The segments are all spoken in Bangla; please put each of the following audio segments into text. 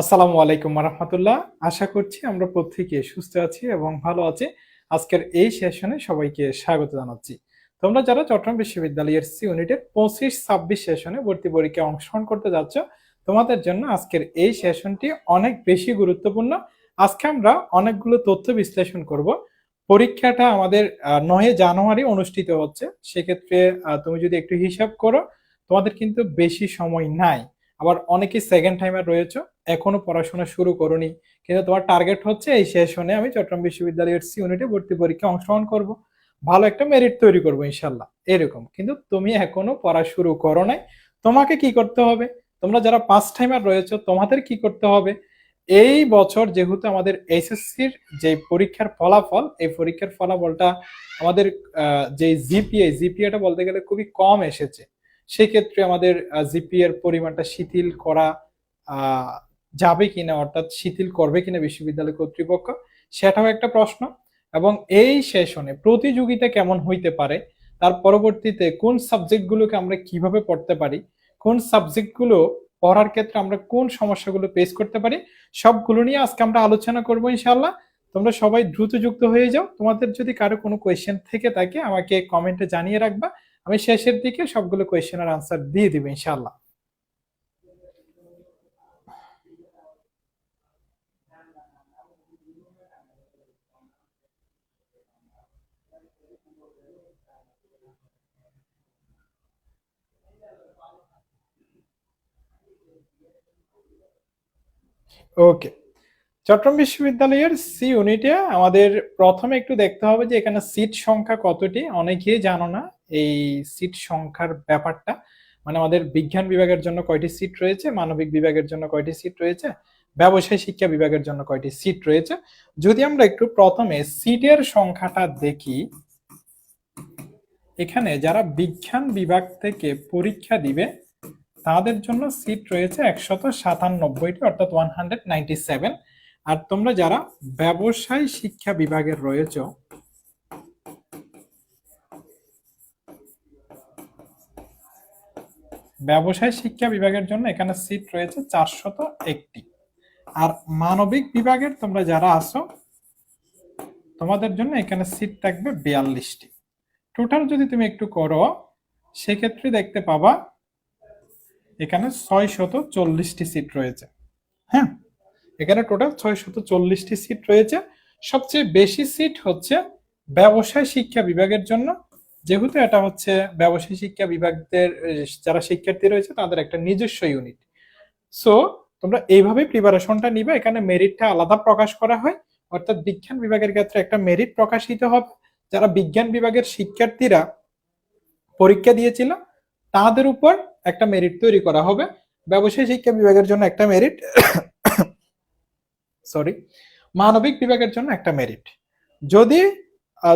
আসসালামু আলাইকুম রহমতুল্লাহ আশা করছি আমরা প্রত্যেকে সুস্থ আছি এবং ভালো আছি। আজকের এই সেশনে সবাইকে স্বাগত জানাচ্ছি। তোমরা যারা চট্টগ্রাম বিশ্ববিদ্যালয়ের সি ইউনিটের পঁচিশ ছাব্বিশ সেশনে ভর্তি পরীক্ষায় অংশগ্রহণ করতে যাচ্ছ, তোমাদের জন্য আজকের এই সেশনটি অনেক বেশি গুরুত্বপূর্ণ। আজকে আমরা অনেকগুলো তথ্য বিশ্লেষণ করব। পরীক্ষাটা আমাদের নয় জানুয়ারি অনুষ্ঠিত হচ্ছে। সেক্ষেত্রে তুমি যদি একটু হিসাব করো, তোমাদের কিন্তু বেশি সময় নাই। আবার অনেকেই সেকেন্ড টাইমার রয়েছে, এখনও পড়াশোনা শুরু করনি, কিন্তু তোমার টার্গেট হচ্ছে এই সেশনে আমি চট্টগ্রাম বিশ্ববিদ্যালয়ের সি ইউনিটে ভর্তি পরীক্ষা অংশগ্রহণ করব। ভালো একটা মেরিট তৈরি করব ইনশাল্লাহ এরকম। কিন্তু তুমি এখনও পড়া শুরু করো নাই, তোমাকে কি করতে হবে? তোমরা যারা পাঁচ টাইমার রয়েছে, তোমাদের কি করতে হবে? এই বছর যেহেতু আমাদের এইচএসসির যে পরীক্ষার ফলাফল, এই পরীক্ষার ফলাফলটা আমাদের যে জিপিএ জিপিএটা বলতে গেলে খুবই কম এসেছে। সেক্ষেত্রে আমাদের জিপিএ এর পরিমাণটা শিথিল করা যাবে কিনা, অর্থাৎ শিথিল করবে কিনা বিশ্ববিদ্যালয় কর্তৃপক্ষ, সেটাও একটা প্রশ্ন। এবং এই সেশনে প্রতিযোগিতা কেমন হইতে পারে, তার পরবর্তীতে কোন সাবজেক্টগুলোকে আমরা কীভাবে পড়তে পারি, কোন সাবজেক্টগুলো পড়ার ক্ষেত্রে আমরা কোন সমস্যাগুলো ফেস করতে পারি, সবগুলো নিয়ে আজকে আমরা আলোচনা করব ইনশাল্লাহ তোমরা সবাই দ্রুত যুক্ত হয়ে যাও। তোমাদের যদি কারও কোনো কোয়েশ্চেন থেকে থাকে, আমাকে কমেন্টে জানিয়ে রাখবা। আমি শেষের দিকে সবগুলো কোয়েশ্চেনের আনসার দিয়ে দিব ইনশাল্লাহ ওকে চট্টগ্রাম বিশ্ববিদ্যালয়ের সি ইউনিটে আমাদের প্রথমে একটু দেখতে হবে যে এখানে সিট সংখ্যা কতটি? অনেকেই জানো না। এই সিট সংখ্যার ব্যাপারটা? মানে আমাদের বিজ্ঞান বিভাগের জন্য কয়টি সিট রয়েছে? মানবিক বিভাগের জন্য কয়টি সিট রয়েছে? ব্যবসায় শিক্ষা বিভাগের জন্য কয়টি সিট রয়েছে? যদি আমরা একটু প্রথমে সিটের সংখ্যাটা দেখি, এখানে যারা বিজ্ঞান বিভাগ থেকে পরীক্ষা দিবে, তাদের জন্য সিট রয়েছে একশত সাতানব্বইটি, অর্থাৎ ওয়ান হান্ড্রেড নাইনটি সেভেন আর তোমরা যারা ব্যবসায় শিক্ষা বিভাগের রয়েছে ব্যবসায় শিক্ষা বিভাগের জন্য এখানে সিট রয়েছে চারশত একটি। আর মানবিক বিভাগের তোমরা যারা আসো তোমাদের জন্য এখানে সিট থাকবে বিয়াল্লিশটি। টোটাল যদি তুমি একটু করো, সেক্ষেত্রে দেখতে পাবা এখানে ছয় শত চল্লিশটি সিট রয়েছে। হ্যাঁ এখানে টোটাল ছয় শত চল্লিশটি সিট রয়েছে। সবচেয়ে বেশি সিট হচ্ছে ব্যবসায় শিক্ষা বিভাগের জন্য। যেহেতু এটা হচ্ছে ব্যবসায় শিক্ষা বিভাগদের যারা শিক্ষার্থী রয়েছে, তাদের একটা নিজস্ব ইউনিট সো তোমরা এইভাবে প্রিপারেশনটা নিবে, এখানে মেরিটটা আলাদা প্রকাশ করা হয়, অর্থাৎ বিজ্ঞান বিভাগের ক্ষেত্রে একটা মেরিট প্রকাশিত হবে। যারা বিজ্ঞান বিভাগের শিক্ষার্থীরা পরীক্ষা দিয়েছিল, তাদের উপর একটা মেরিট তৈরি করা হবে। ব্যবসায় শিক্ষা বিভাগের জন্য একটা মেরিট সরি মানবিক বিভাগের জন্য একটা মেরিট যদি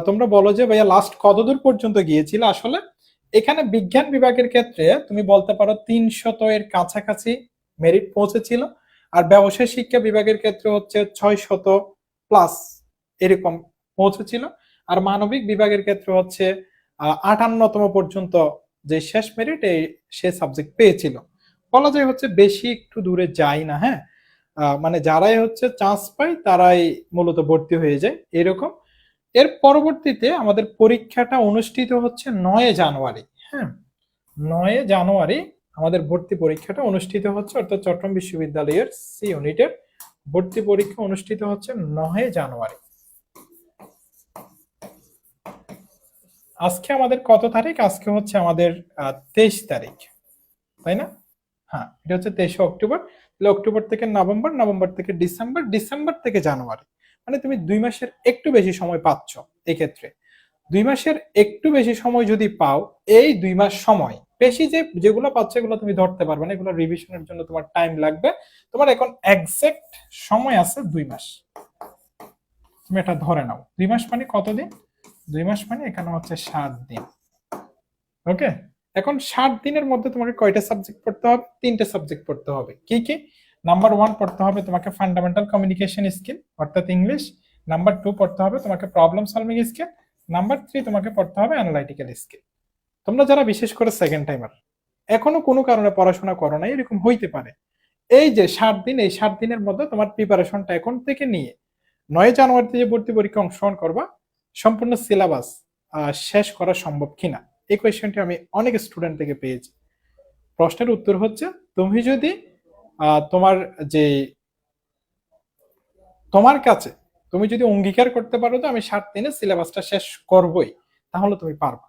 তোমরা বলো যে ভাইয়া লাস্ট কতদূর পর্যন্ত গিয়েছিল? আসলে এখানে বিজ্ঞান বিভাগের ক্ষেত্রে তুমি বলতে পারো তিনশত এর কাছাকাছি মেরিট পৌঁছেছিল। আর ব্যবসায় শিক্ষা বিভাগের ক্ষেত্রে হচ্ছে ছয় শত প্লাস এরকম পৌঁছেছিল। আর মানবিক বিভাগের ক্ষেত্রে হচ্ছে আটান্নতম পর্যন্ত যে শেষ মেরিট এই সে সাবজেক্ট পেয়েছিল। বলা যায় হচ্ছে বেশি একটু দূরে যায় না হ্যাঁ? মানে যারাই হচ্ছে চান্স পায়, তারাই মূলত ভর্তি হয়ে যায়, এরকম। এর পরবর্তীতে আমাদের পরীক্ষাটা অনুষ্ঠিত হচ্ছে নয় জানুয়ারি হ্যাঁ? নয় জানুয়ারি আমাদের ভর্তি পরীক্ষাটা অনুষ্ঠিত হচ্ছে, অর্থাৎ চট্টগ্রাম বিশ্ববিদ্যালয়ের সি ইউনিটের ভর্তি পরীক্ষা অনুষ্ঠিত হচ্ছে নয় জানুয়ারি। আজকে আমাদের কত তারিখ? আজকে হচ্ছে আমাদের তেইশ তারিখ, তাই না? হ্যাঁ এটা হচ্ছে তেইশে অক্টোবর অক্টোবর থেকে নভেম্বর নভেম্বর থেকে ডিসেম্বর ডিসেম্বর থেকে জানুয়ারি। মানে তুমি দুই মাসের একটু বেশি সময় পাচ্ছ এক্ষেত্রে। দুই মাসের একটু বেশি সময় যদি পাও, এই দুই মাস সময়, বেশি যে, যেগুলো পাচ্ছ এগুলো তুমি ধরতে পারবে না, এগুলো রিভিশনের জন্য তোমার টাইম লাগবে। তোমার এখন এক্সাক্ট সময় আছে দুই মাস। তুমি এটা ধরে নাও। দুই মাস মানে কতদিন? দুই মাস মানে এখানে হচ্ছে সাত দিন। ওকে এখন ষাট দিনের মধ্যে তোমাকে কয়টা সাবজেক্ট পড়তে হবে? তিনটে সাবজেক্ট পড়তে হবে। কি কি? নাম্বার ওয়ান পড়তে হবে তোমাকে ফান্ডামেন্টাল কমিউনিকেশন স্কিল অর্থাৎ ইংলিশ নাম্বার টু পড়তে হবে তোমাকে problem solving skill number three তোমাকে পড়তে হবে অ্যানালাইটিক্যাল স্কিল তোমরা যারা বিশেষ করে সেকেন্ড টাইমার এখনও কোনো কারণে পড়াশোনা করো না এরকম হইতে পারে। এই যে ষাট দিন, এই ষাট দিনের মধ্যে তোমার প্রিপারেশনটা এখন থেকে নিয়ে নয় জানুয়ারিতে যে ভর্তি পরীক্ষা অংশগ্রহণ করবা, সম্পূর্ণ সিলেবাস শেষ করা সম্ভব কিনা? এই কোয়েশ্চেনটি আমি অনেক স্টুডেন্ট থেকে পেয়েছি। প্রশ্নের উত্তর হচ্ছে, তুমি যদি তোমার যে তোমার কাছে তুমি যদি অঙ্গীকার করতে পারো তো আমি ষাট দিনে সিলেবাসটা শেষ করবই, তাহলে তুমি পারবা।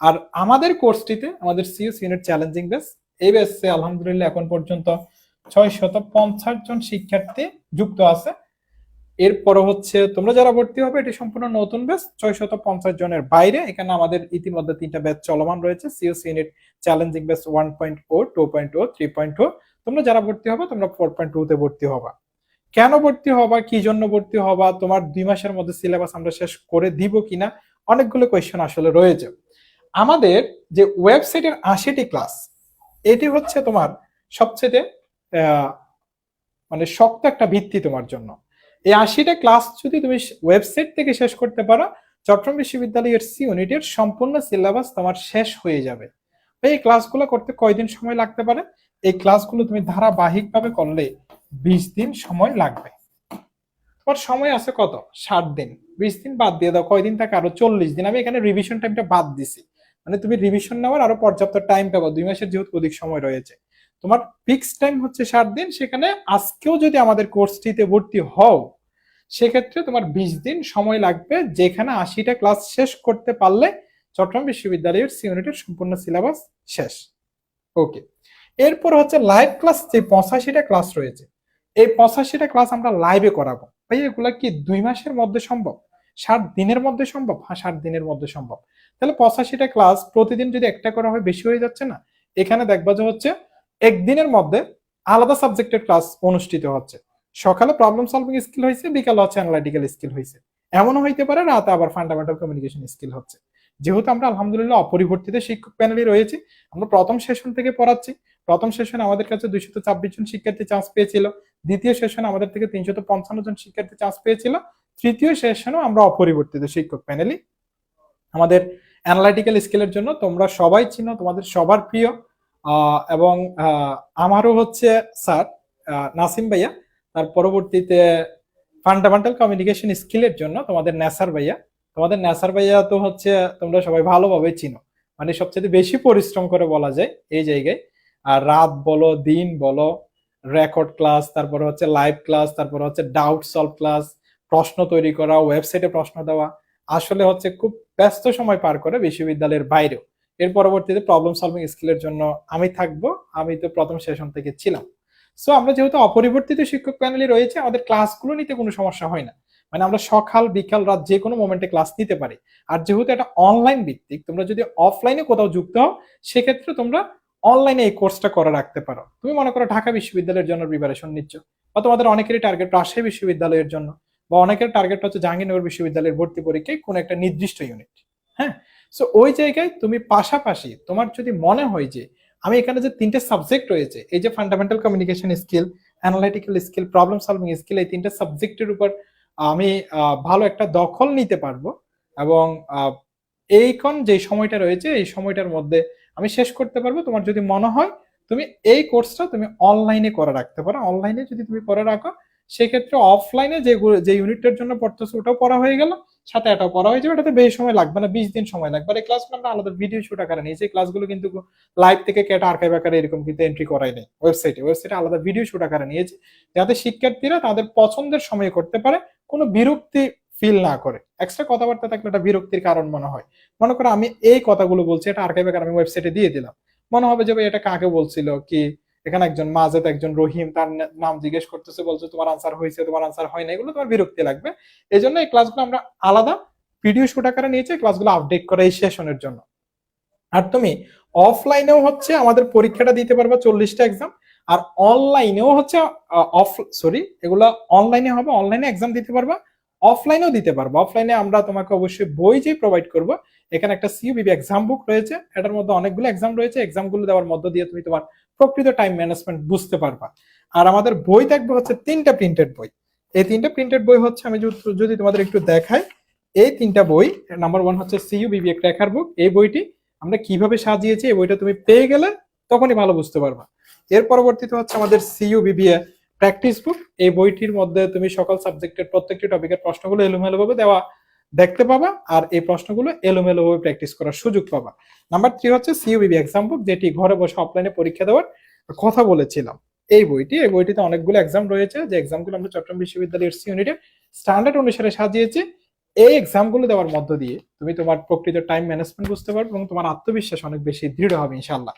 আর আমাদের কোর্সটিতে, আমাদের সিএস ইউনিট চ্যালেঞ্জিং বেস এই বেসে আলহামদুলিল্লাহ এখন পর্যন্ত ছয় শত পঞ্চাশ জন শিক্ষার্থী যুক্ত আছে। এরপর হচ্ছে তোমরা যারা ভর্তি হবে, এটি সম্পূর্ণ নতুন ব্যাচ ছয় শত পঞ্চাশ জনের বাইরে। এখানে আমাদের ইতিমধ্যে তিনটা ব্যাচ চলমান রয়েছে CS unit challenging batch one point O two point O three point O তোমরা যারা ভর্তি হবে, তোমরা ফোর পয়েন্ট টু তে ভর্তি হবা। কেন ভর্তি হবা? কি জন্য ভর্তি হবা? তোমার দুই মাসের মধ্যে সিলেবাস আমরা শেষ করে দিব কিনা? অনেকগুলো কোয়েশ্চেন আসলে রয়েছে। আমাদের যে ওয়েবসাইটের আশিটি ক্লাস এটি হচ্ছে তোমার সবচেয়ে মানে শক্ত একটা ভিত্তি তোমার জন্য। এই আশিটা ক্লাস যদি তুমি ওয়েবসাইট থেকে শেষ করতে পারো, চট্টগ্রাম বিশ্ববিদ্যালয়ের সি ইউনিটের সম্পূর্ণ সিলেবাস তোমার শেষ হয়ে যাবে। এই ক্লাসগুলো করতে কয়দিন সময় লাগতে পারে? এই ক্লাসগুলো তুমি ধারাবাহিকভাবে করলে বিশ দিন সময় লাগবে। তোমার সময় আছে কত? ষাট দিন। বিশ দিন বাদ দিয়ে দাও, কয়দিন থাকে? আরও চল্লিশ দিন। আমি এখানে রিভিশন টাইমটা বাদ দিছি। মানে তুমি রিভিশন নেওয়ার আরও পর্যাপ্ত টাইম পাবো। দুই মাসের যেহেতু অধিক সময় রয়েছে। তোমার ফিক্স টাইম হচ্ছে ষাট দিন। সেখানে আজকেও যদি আমাদের কোর্সটিতে ভর্তি হও, সেক্ষেত্রে তোমার বিশ দিন সময় লাগবে। যেখানে আশিটা ক্লাস শেষ করতে পারলে চট্টগ্রাম বিশ্ববিদ্যালয়ের সি ইউনিটের সম্পূর্ণ সিলেবাস শেষ। ওকে এরপর হচ্ছে লাইভ ক্লাস যে পঁচাশিটা ক্লাস রয়েছে, এই পঁচাশিটা ক্লাস আমরা লাইভে করাবো। ভাই, এগুলা কি দুই মাসের মধ্যে সম্ভব? ষাট দিনের মধ্যে সম্ভব? হ্যাঁ ষাট দিনের মধ্যে সম্ভব। তাহলে পঁচাশিটা ক্লাস প্রতিদিন যদি একটা করা হয়, বেশি হয়ে যাচ্ছে না? এখানে দেখবা যে হচ্ছে একদিনের মধ্যে আলাদা সাবজেক্টের ক্লাস অনুষ্ঠিত হচ্ছে। সকালে প্রবলেম সলভিং স্কিল হয়েছে, বিকালে হচ্ছে অ্যানালাইটিক্যাল স্কিল হয়েছে। এমনও হইতে পারে রাতে আবার ফান্ডামেন্টাল কমিউনিকেশন স্কিল হচ্ছে। যেহেতু আমরা আলহামদুলিল্লাহ অপরিবর্তিত শিক্ষক প্যানেলে রয়েছি, আমরা প্রথম সেশন থেকে পড়াচ্ছি। প্রথম সেশনে আমাদের কাছে দুইশত ছাব্বিশ জন শিক্ষার্থী চান্স পেয়েছিল। দ্বিতীয় সেশনে আমাদের থেকে তিনশত পঞ্চান্ন জন শিক্ষার্থী চান্স পেয়েছিল। তৃতীয় সেশনেও আমরা অপরিবর্তিত শিক্ষক প্যানেলই আমাদের অ্যানালাইটিক্যাল স্কেলের জন্য তোমরা সবাই চিনো, তোমাদের সবার প্রিয়। এবং আমারও হচ্ছে স্যার নাসিম ভাইয়া। তার পরবর্তীতে ফান্ডামেন্টাল কমিউনিকেশন স্কিলের জন্য তোমাদের ন্যাসার ভাইয়া। তোমাদের ন্যাসার ভাইয়া তো হচ্ছে, তোমরা সবাই ভালোভাবে চিনো। মানে সবচেয়ে বেশি পরিশ্রম করে বলা যায় এই জায়গায়। আর রাত বলো, দিন বলো রেকর্ড ক্লাস তারপরে হচ্ছে লাইভ ক্লাস তারপরে হচ্ছে ডাউট সলভ ক্লাস প্রশ্ন তৈরি করা ওয়েবসাইটে প্রশ্ন দেওয়া। আসলে হচ্ছে খুব ব্যস্ত সময় পার করে বিশ্ববিদ্যালয়ের বাইরেও। এর পরবর্তীতে প্রবলেম সলভিং স্কিলের জন্য আমি থাকব, আমি তো প্রথম সেশন থেকে ছিলাম। সো আমরা যেহেতু অপরিবর্তিত শিক্ষক প্যানেলে রয়েছে, আমাদের ক্লাসগুলো নিতে কোনো সমস্যা হয় না। মানে আমরা সকাল, বিকাল, রাত যে কোনো মোমেন্টে ক্লাস নিতে পারি। আর যেহেতু এটা অনলাইন ভিত্তিক, তোমরা যদি অফলাইনে কোথাও যুক্ত হও, সেক্ষেত্রে তোমরা অনলাইনে এই কোর্সটা করে রাখতে পারো। তুমি মনে করো ঢাকা বিশ্ববিদ্যালয়ের জন্য প্রিপারেশন নিচ্ছ, বা তোমাদের অনেকেরই টার্গেট রাজশাহী বিশ্ববিদ্যালয়ের জন্য, বা অনেকের টার্গেট হচ্ছে জাহাঙ্গীরনগর বিশ্ববিদ্যালয়ের ভর্তি পরীক্ষায় কোনো একটা নির্দিষ্ট ইউনিট হ্যাঁ? সো ওই জায়গায় তুমি পাশাপাশি তোমার যদি মনে হয় যে, আমি এখানে যে তিনটে সাবজেক্ট রয়েছে, এই যে fundamental communication skill analytical skill problem solving skill এই তিনটে সাবজেক্টের উপর আমি ভালো একটা দখল নিতে পারব এবং আহ, এইখন যে সময়টা রয়েছে এই সময়টার মধ্যে আমি শেষ করতে পারব। তোমার যদি মনে হয় তুমি এই কোর্সটা তুমি অনলাইনে করে রাখতে পারো। অনলাইনে যদি তুমি করে রাখো সেক্ষেত্রে অফলাইনে যে যে ইউনিটের জন্য পড়তেছে ওটাও পড়া হয়ে গেল সাথে এটাও পড়া হয়ে যাবে। এটাতে বেশি সময় লাগবে না বিশ দিন সময় লাগবে। এই ক্লাসগুলো আমরা আলাদা ভিডিও শুট আকারে নিয়েছি ক্লাসগুলো কিন্তু লাইভ থেকে কেটে আর্কাইভ আকারে এরকম কিন্তু এন্ট্রি করাই নেই। ওয়েবসাইটে ওয়েবসাইটে আলাদা ভিডিও শুট আকারে নিয়েছি। যাতে শিক্ষার্থীরা তাদের পছন্দের সময়ে করতে পারে। কোনো বিরক্তি ফিল না করে। এক্সট্রা কথাবার্তা থাকলে এটা বিরক্তির কারণ মনে হয়। মনে করো আমি এই কথাগুলো বলছি, এটা আর্কাইভ আমি ওয়েবসাইটে দিয়ে দিলাম। মনে হবে যে ভাই এটা কাকে বলছিল, কি? এখানে একজন মাজেদ, একজন রহিম, তার নাম জিজ্ঞেস করতেছে, বলছে তোমার আনসার হয়েছে, তোমার আনসার হয় না, এগুলো তোমার বিরক্তি লাগবে। এই জন্য এই ক্লাসগুলো আমরা আলাদা ভিডিও শুট আকারে নিয়েছি ক্লাসগুলো আপডেট করা এই সেশনের জন্য। আর তুমি অফলাইনেও হচ্ছে আমাদের পরীক্ষাটা দিতে পারবা চল্লিশটা এক্সাম আর অনলাইনেও হচ্ছে অফ সরি এগুলো অনলাইনে হবে অনলাইনে এক্সাম দিতে পারবা অফলাইনেও দিতে পারবা। অফলাইনে আমরা তোমাকে অবশ্যই বই যে প্রোভাইড করব, এখানে একটা সিইউবিবি এক্সাম বুক রয়েছে, এটার মধ্যে অনেকগুলো এক্সাম রয়েছে এক্সামগুলো দেওয়ার মধ্য দিয়ে তুমি তোমার প্রকৃত টাইম ম্যানেজমেন্ট বুঝতে পারবা। আর আমাদের বই থাকবে হচ্ছে তিনটা প্রিন্টেড বই। এই তিনটা প্রিন্টেড বই হচ্ছে আমি যদি- তোমাদের একটু দেখাই, এই তিনটা বই নাম্বার ওয়ান হচ্ছে সিইউবিবি ক্র্যাকার বুক এই বইটি আমরা কীভাবে সাজিয়েছি, এই বইটা তুমি পেয়ে গেলে তখনই ভালো বুঝতে পারবা। এর পরবর্তীতে হচ্ছে আমাদের সিইউ বিবিএ প্র্যাকটিস বুক এই বইটির মধ্যে তুমি সকল সাবজেক্টের প্রত্যেকটি টপিকের প্রশ্নগুলো এলোমেলোভাবে দেওয়া দেখতে পাবা আর এই প্রশ্নগুলো এলোমেলোভাবে প্র্যাকটিস করার সুযোগ পাবা। নাম্বার থ্রি হচ্ছে সিইউবিবি এক্সাম বুক যেটি ঘরে বসে অফলাইনে পরীক্ষা দেওয়ার কথা বলেছিলাম। এই বইটি, এই বইটিতে অনেকগুলো এক্সাম রয়েছে। যে এক্সামগুলো আমরা চট্টগ্রাম বিশ্ববিদ্যালয়ের সি ইউনিটের স্ট্যান্ডার্ড অনুসারে সাজিয়েছি, এই এক্সামগুলো দেওয়ার মধ্য দিয়ে তুমি তোমার প্রকৃত টাইম ম্যানেজমেন্ট বুঝতে পারবে এবং তোমার আত্মবিশ্বাস অনেক বেশি দৃঢ় হবে ইনশাল্লাহ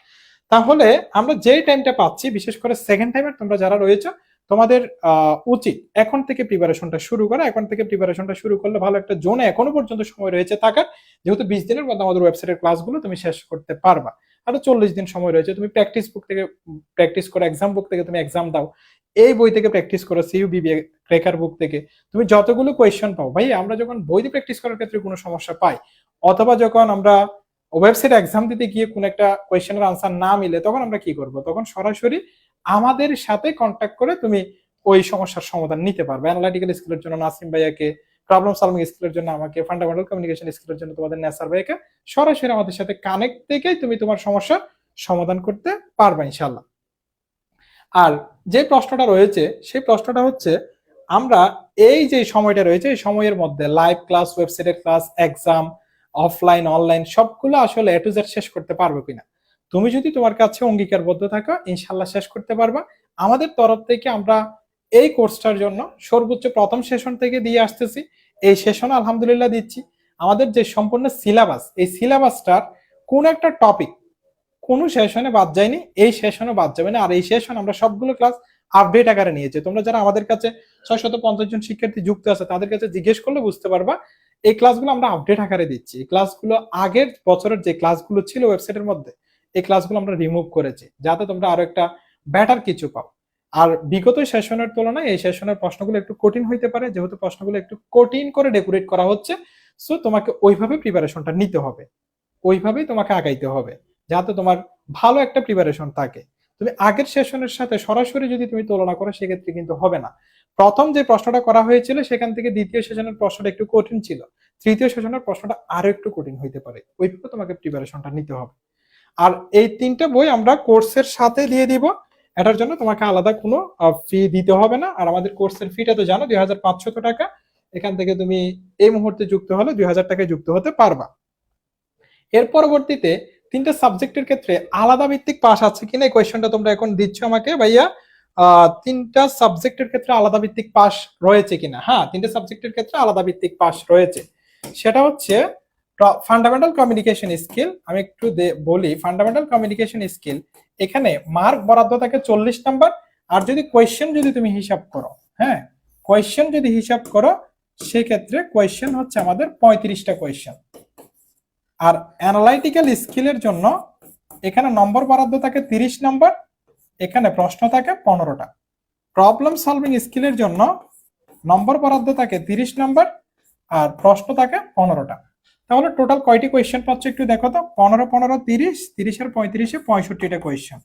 তাহলে আমরা যে টাইমটা পাচ্ছি, বিশেষ করে সেকেন্ড টাইমের তোমরা যারা রয়েছে, তোমাদের উচিত এখন থেকে প্রিপারেশনটা শুরু করা। এখন থেকে প্রিপারেশনটা শুরু করলে ভালো একটা জোনে এখনও পর্যন্ত সময় রয়েছে থাকার। যেহেতু বিশ দিনের মধ্যে আমাদের ওয়েবসাইটের ক্লাসগুলো তুমি শেষ করতে পারবা। আরও চল্লিশ দিন সময় রয়েছে। তুমি প্র্যাকটিস বুক থেকে প্র্যাকটিস করো এক্সাম বুক থেকে তুমি এক্সাম দাও। এই বই থেকে প্র্যাকটিস করো সিইউবিবি ক্রেকার বুক থেকে। তুমি যতগুলো কোয়েশ্চেন পাও, ভাই, আমরা যখন বইতে প্র্যাকটিস করার ক্ষেত্রে কোনো সমস্যা পাই, অথবা যখন আমরা ওয়েবসাইটে এক্সাম দিতে গিয়ে কোন একটা কোয়েশ্চেনের আনসার না মিলে তখন আমরা কি করব? তখন সরাসরি আমাদের সাথে কন্ট্যাক্ট করে তুমি ওই সমস্যার সমাধান নিতে পারবে। অ্যানালাইটিক্যাল স্কিলের জন্য নাসিম ভাইয়াকে প্রবলেম সলভিং স্কিলের জন্য আমাকে ফান্ডামেন্টাল কমিউনিকেশন স্কিলের জন্য তোমাদের নেসার ভাইয়াকে সরাসরি আমাদের সাথে কানেক্ট থেকেই তুমি তোমার সমস্যার সমাধান করতে পারবে ইনশাল্লাহ আর যে প্রশ্নটা রয়েছে, সেই প্রশ্নটা হচ্ছে আমরা এই যে সময়টা রয়েছে, এই সময়ের মধ্যে লাইভ ক্লাস ওয়েবসাইটের ক্লাস এক্সাম অফলাইন অনলাইন সবগুলো আসলে এ টু জেড শেষ করতে পারবে কিনা। তুমি যদি তোমার কাছে অঙ্গীকারবদ্ধ থাকো ইনশাল্লাহ শেষ করতে পারবা। আমাদের তরফ থেকে আমরা এই কোর্সটার জন্য সর্বোচ্চ প্রথম সেশন থেকে দিয়ে আসতেছি। এই সেশন আলহামদুলিল্লাহ দিচ্ছি। আমাদের যে সম্পূর্ণ সিলেবাস, এই সিলেবাসটার কোন একটা টপিক কোন সেশনে বাদ যায়নি, এই সেশনে বাদ যাবে না। আর এই সেশন আমরা সবগুলো ক্লাস আপডেট আকারে নিয়েছি। তোমরা যারা আমাদের কাছে ছয় শত পঞ্চাশ জন শিক্ষার্থী যুক্ত আছে, তাদের কাছে জিজ্ঞেস করলে বুঝতে পারবা এই ক্লাসগুলো আমরা আপডেট আকারে দিচ্ছি। এই ক্লাসগুলো আগের বছরের যে ক্লাসগুলো ছিল ওয়েবসাইটের মধ্যে, এই ক্লাসগুলো আমরা রিমুভ করেছি, যাতে তোমরা আরও একটা বেটার কিছু পাও। আর বিগত সেশনের তুলনায় এই সেশনের প্রশ্নগুলো একটু কঠিন হইতে পারে, যেহেতু প্রশ্নগুলো একটু কঠিন করে ডেকোরেট করা হচ্ছে সো তোমাকে ওইভাবে প্রিপারেশনটা নিতে হবে। ওইভাবেই তোমাকে আগাইতে হবে, যাতে তোমার ভালো একটা প্রিপারেশন থাকে। তুমি আগের সেশনের সাথে সরাসরি যদি তুমি তুলনা করো, সেক্ষেত্রে কিন্তু হবে না। প্রথম যে প্রশ্নটা করা হয়েছিল, সেখান থেকে দ্বিতীয় সেশনের প্রশ্নটা একটু কঠিন ছিল। তৃতীয় সেশনের প্রশ্নটা আরও একটু কঠিন হইতে পারে। ওইভাবে তোমাকে প্রিপারেশনটা নিতে হবে। আর এই তিনটা বই আমরা কোর্সের সাথে দিয়ে দিব। এটার জন্য তোমাকে আলাদা কোনো ফি দিতে হবে না। আর আমাদের কোর্সের ফিটা তো জানো, দুই হাজার পাঁচশত টাকা। এখান থেকে তুমি এই মুহূর্তে যুক্ত হলে দুই হাজার টাকায় যুক্ত হতে পারবা। এর পরবর্তীতে তিনটা সাবজেক্টের ক্ষেত্রে আলাদা ভিত্তিক পাস আছে কিনা, এই কোয়েশ্চেনটা তোমরা এখন দিচ্ছ আমাকে ভাইয়া। তিনটা সাবজেক্টের ক্ষেত্রে আলাদা ভিত্তিক পাস রয়েছে কিনা? হ্যাঁ তিনটা সাবজেক্টের ক্ষেত্রে আলাদা ভিত্তিক পাস রয়েছে। সেটা হচ্ছে ফান্ডামেন্টাল কমিউনিকেশন স্কিল আমি একটু বলি ফান্ডামেন্টাল কমিউনিকেশন স্কিল এখানে মার্ক বরাদ্দ থাকে চল্লিশ নাম্বার আর যদি কোয়েশ্চেন যদি তুমি হিসাব করো হ্যাঁ কোয়েশ্চেন যদি হিসাব করো, সেক্ষেত্রে কোয়েশ্চেন হচ্ছে আমাদের পঁয়ত্রিশটা কোয়েশ্চেন আর অ্যানালাইটিক্যাল স্কিলের জন্য, এখানে নম্বর বরাদ্দ থাকে তিরিশ নম্বর এখানে প্রশ্ন থাকে পনেরোটা। প্রবলেম সলভিং স্কিলের জন্য নম্বর বরাদ্দ থাকে তিরিশ নম্বর আর প্রশ্ন থাকে পনেরোটা। তাহলে টোটাল কয়টি কোয়েশ্চেন পাচ্ছ একটু দেখো তো? পনেরো পনেরো, তিরিশ তিরিশ আর পঁয়ত্রিশে পঁয়ষট্টিটা কোয়েশ্চেন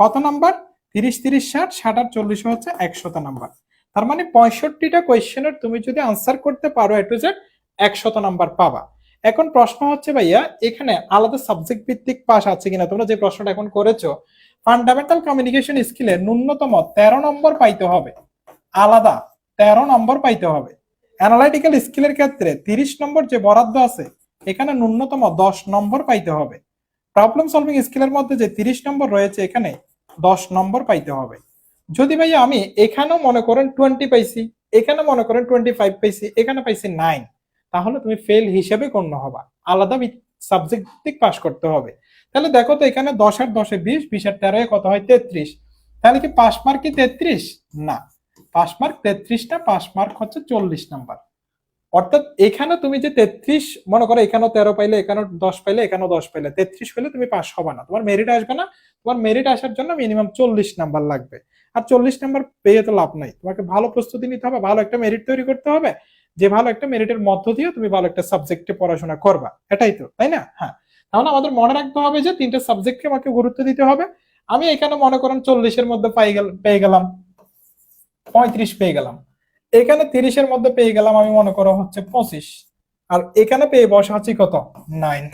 কত নাম্বার তিরিশ তিরিশ, ষাট ষাট আর চল্লিশে হচ্ছে একশত নাম্বার তার মানে পঁয়ষট্টিটা কোয়েশ্চেনের তুমি যদি আনসার করতে পারো এ টু জেড একশত নাম্বার পাবা। এখন প্রশ্ন হচ্ছে ভাইয়া, এখানে আলাদা সাবজেক্ট ভিত্তিক পাস আছে কিনা? তোমরা যে প্রশ্নটা এখন করেছ ফান্ডামেন্টাল কমিউনিকেশন স্কিলে ন্যূনতম তেরো নম্বর পাইতে হবে। আলাদা তেরো নম্বর পাইতে হবে। অ্যানালাইটিক্যাল স্কিলের ক্ষেত্রে তিরিশ নম্বর যে বরাদ্দ আছে, এখানে ন্যূনতম দশ নম্বর পাইতে হবে। প্রবলেম সলভিং স্কিলের মধ্যে যে তিরিশ নম্বর রয়েছে, এখানে দশ নম্বর পাইতে হবে। যদি ভাই আমি এখানেও মনে করেন টোয়েন্টি পাইছি এখানে মনে করেন টোয়েন্টি ফাইভ পাইছি, এখানে পাইছি নাইন তাহলে তুমি ফেল হিসেবে গণ্য হবা। আলাদা সাবজেক্ট পাস করতে হবে। তাহলে দেখো তো এখানে দশ আর দশে বিশ বিশ আর তেরোয় কত হয়? তেত্রিশ। তাহলে কি পাস মার্ক কি তেত্রিশ? না। পাস মার্ক তেত্রিশটা পাস মার্ক হচ্ছে চল্লিশ নাম্বার অর্থাৎ এখানে তুমি যে তেত্রিশ, মনে করো এখানেও তেরো পাইলে, এখানেও দশ পাইলে, এখানেও দশ পাইলে, তেত্রিশ পেলে তুমি পাস হবে না। তোমার মেরিট আসবে না। তোমার মেরিট আসার জন্য মিনিমাম চল্লিশ নাম্বার লাগবে। আর চল্লিশ নাম্বার পেয়ে তো লাভ নাই। তোমাকে ভালো প্রস্তুতি নিতে হবে, ভালো একটা মেরিট তৈরি করতে হবে। যে ভালো একটা মেরিটের মধ্য দিয়ে তুমি ভালো একটা সাবজেক্টে পড়াশোনা করবা। এটাই তো, তাই না? হ্যাঁ। তাহলে আমাদের মনে রাখতে হবে যে তিনটে সাবজেক্টকে আমাকে গুরুত্ব দিতে হবে। আমি এখানে মনে করেন চল্লিশের মধ্যে পাই গেল, পেয়ে গেলাম, পঁয়ত্রিশ পেয়ে গেলাম। এখানে তিরিশের মধ্যে পেয়ে গেলাম আমি মনে করো হচ্ছে পঁচিশ। আর এখানে পেয়ে বসা আছি কত? নাইন।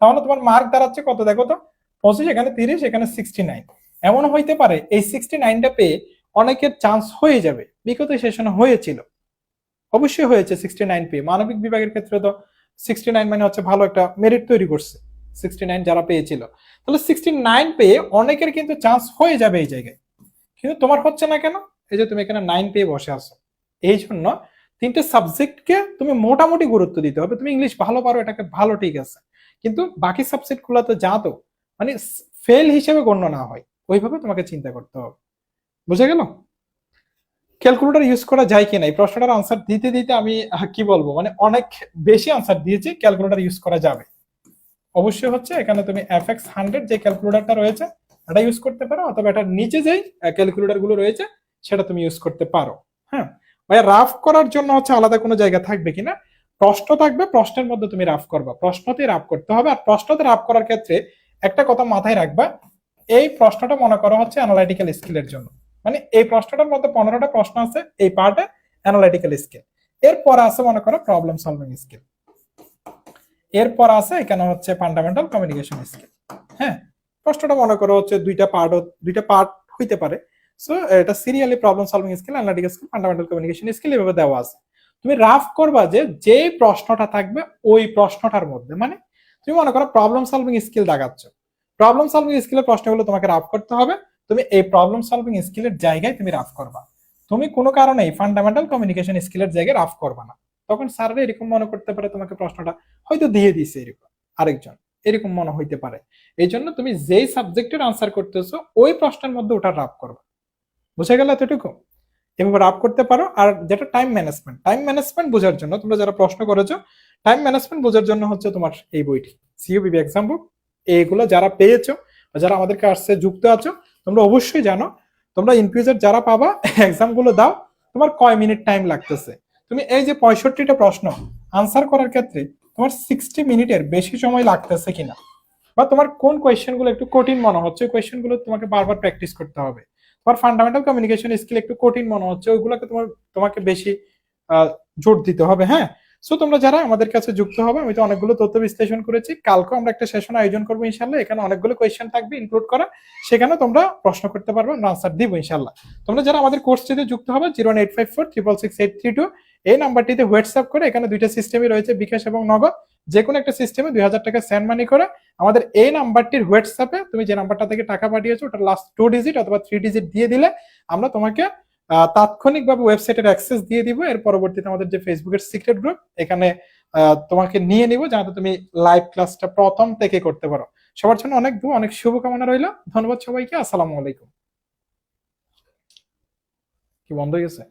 তাহলে তোমার মার্ক দাঁড়াচ্ছে কত দেখো তো? পঁচিশ, এখানে তিরিশ, এখানে সিক্সটি নাইন এমন হইতে পারে, এই সিক্সটি নাইনটা পেয়ে অনেকের চান্স হয়ে যাবে। বিগত সেশনে হয়েছিল। অবশ্যই হয়েছে সিক্সটি নাইন পেয়ে মানবিক বিভাগের ক্ষেত্রে তো সিক্সটি নাইন মানে হচ্ছে ভালো একটা মেরিট তৈরি করছে। সিক্সটি নাইন যারা পেয়েছিল। তাহলে সিক্সটি নাইন পেয়ে অনেকের কিন্তু চান্স হয়ে যাবে এই জায়গায়। কিন্তু তোমার হচ্ছে না কেন? এই যে তুমি এখানে নাইন পেয়ে বসে আছো। এই জন্য তিনটে সাবজেক্টকে তুমি মোটামুটি গুরুত্ব দিতে হবে। তুমি ইংলিশ ভালো পারো, এটাকে ভালো ঠিক আছে। কিন্তু বাকি সাবজেক্টগুলো তো যা তো মানে ফেল হিসেবে গণ্য না হয়। ওইভাবে তোমাকে চিন্তা করতে হবে। বুঝে গেল? ক্যালকুলেটর ইউজ করা যায় কিনা এই প্রশ্নটার আনসার দিতে দিতে আমি কি বলব? মানে অনেক বেশি আনসার দিয়েছি ক্যালকুলেটর ইউজ করা যাবে। অবশ্যই হচ্ছে এখানে তুমি এফ এক্স হান্ড্রেড যে ক্যালকুলেটরটা রয়েছে এটা ইউজ করতে পারো, অথবা এটার নিচে যেই ক্যালকুলেটরগুলো রয়েছে, সেটা তুমি ইউজ করতে পারো। হ্যাঁ? ভাই রাফ করার জন্য হচ্ছে আলাদা কোনো জায়গা থাকবে কিনা প্রশ্ন থাকবে, প্রশ্নের মধ্যে তুমি রাফ করবা। প্রশ্নতে রাফ করতে হবে, আর প্রশ্নতে রাফ করার ক্ষেত্রে একটা কথা মাথায় রাখবা, এই প্রশ্নটা মনে করা হচ্ছে অ্যানালাইটিক্যাল স্কিলের জন্য। মানে এই প্রশ্নটার মধ্যে পনেরোটা প্রশ্ন আছে, এই পার্টে অ্যানালাইটিক্যাল স্কিল এরপর আছে, মনে করো প্রবলেম সলভিং স্কিল এরপর আছে, এখানে হচ্ছে ফান্ডামেন্টাল কমিউনিকেশন স্কিল হ্যাঁ? প্রশ্নটা মনে করো হচ্ছে দুইটা পার্ট দুইটা পার্ট হইতে পারে। সো এটা serially problem solving skill analytical skill fundamental communication skill এভাবে দেওয়া আছে। তুমি রাফ করবা যে যে প্রশ্নটা থাকবে, ওই প্রশ্নটার মধ্যে। মানে তুমি মনে করো প্রবলেম সলভিং স্কিল দেখাচ্ছ প্রবলেম সলভিং স্কিলের প্রশ্নগুলো তোমাকে রাফ করতে হবে। তুমি এই প্রবলেম সলভিং স্কিলের জায়গায় তুমি রাফ করবা। তুমি কোনো কারণে ফান্ডামেন্টাল কমিউনিকেশন স্কিলের জায়গায় রাফ করবা না। তখন স্যাররা এরকম মনে করতে পারে তোমাকে প্রশ্নটা, হয়তো দিয়ে দিছে এরকম আরেকজন। এরকম মনে হইতে পারে। এই জন্য তুমি যেই সাবজেক্টের আনসার করতেছো, ওই প্রশ্নের মধ্যে ওটা রাফ করবা। বুঝে গেল এতটুকু? এভাবে রাফ করতে পারো। আর যেটা টাইম ম্যানেজমেন্ট টাইম ম্যানেজমেন্ট বোঝার জন্য তোমরা যারা প্রশ্ন করেছ টাইম ম্যানেজমেন্ট বোঝার জন্য হচ্ছে তোমার এই বইটি। সিইউবিবি এক্সাম বুক এইগুলো যারা পেয়েছ যারা আমাদের কাছে যুক্ত আছো তোমরা অবশ্যই জানো, তোমরা ইনফিউজার যারা পাবা এক্সামগুলো দাও, তোমার কয় মিনিট টাইম লাগতেছে? তুমি এই যে পঁয়ষট্টিটা প্রশ্ন আনসার করার ক্ষেত্রে তোমার সিক্সটি মিনিটের বেশি সময় লাগতেছে কিনা? বা তোমার কোন কোয়েশ্চেনগুলো একটু কঠিন মনে হচ্ছে, ওই কোয়েশ্চেনগুলো তোমাকে বারবার প্র্যাকটিস করতে হবে। তোমার ফান্ডামেন্টাল কমিউনিকেশন স্কিল একটু কঠিন মনে হচ্ছে, ওইগুলোকে তোমার, তোমাকে বেশি জোর দিতে হবে হ্যাঁ? সো তোমরা যারা আমাদের কাছে যুক্ত হবে, আমি তো অনেকগুলো তথ্য বিশ্লেষণ করেছি। কালকে আমরা একটা সেশন আয়োজন করব ইনশাল্লাহ এখানে অনেকগুলো কোয়েশ্চেন থাকবে ইনক্লুড করা। সেখানে তোমরা প্রশ্ন করতে পারবে, আমরা আনসার দিব ইনশাল্লাহ তোমরা যারা আমাদের কোর্সটিতে যুক্ত হবে zero eight five four triple six eight three two এই নাম্বারটিতে হোয়াটসঅ্যাপ করে এখানে দুইটা সিস্টেমই রয়েছে, বিকাশ এবং নগদ। যে কোনো একটা সিস্টেমে দুই হাজার টাকা সেন্ড মানি করে, আমাদের এই নাম্বারটির হোয়াটসঅ্যাপে তুমি যে নাম্বারটা থেকে টাকা পাঠিয়েছো ওটা লাস্ট টু ডিজিট অথবা থ্রি ডিজিট দিয়ে দিলে আমরা তোমাকে তাৎক্ষণিকভাবে ওয়েবসাইটের অ্যাক্সেস দিয়ে দিব। এর পরবর্তীতে আমাদের যে ফেসবুকের সিক্রেট গ্রুপ এখানে তোমাকে নিয়ে নিব যাতে তুমি লাইভ ক্লাসটা প্রথম থেকে করতে পারো। সবার জন্য অনেক দু অনেক শুভকামনা রইল। ধন্যবাদ সবাইকে। আসসালামু আলাইকুম। কি বন্ধ হয়ে গেছে?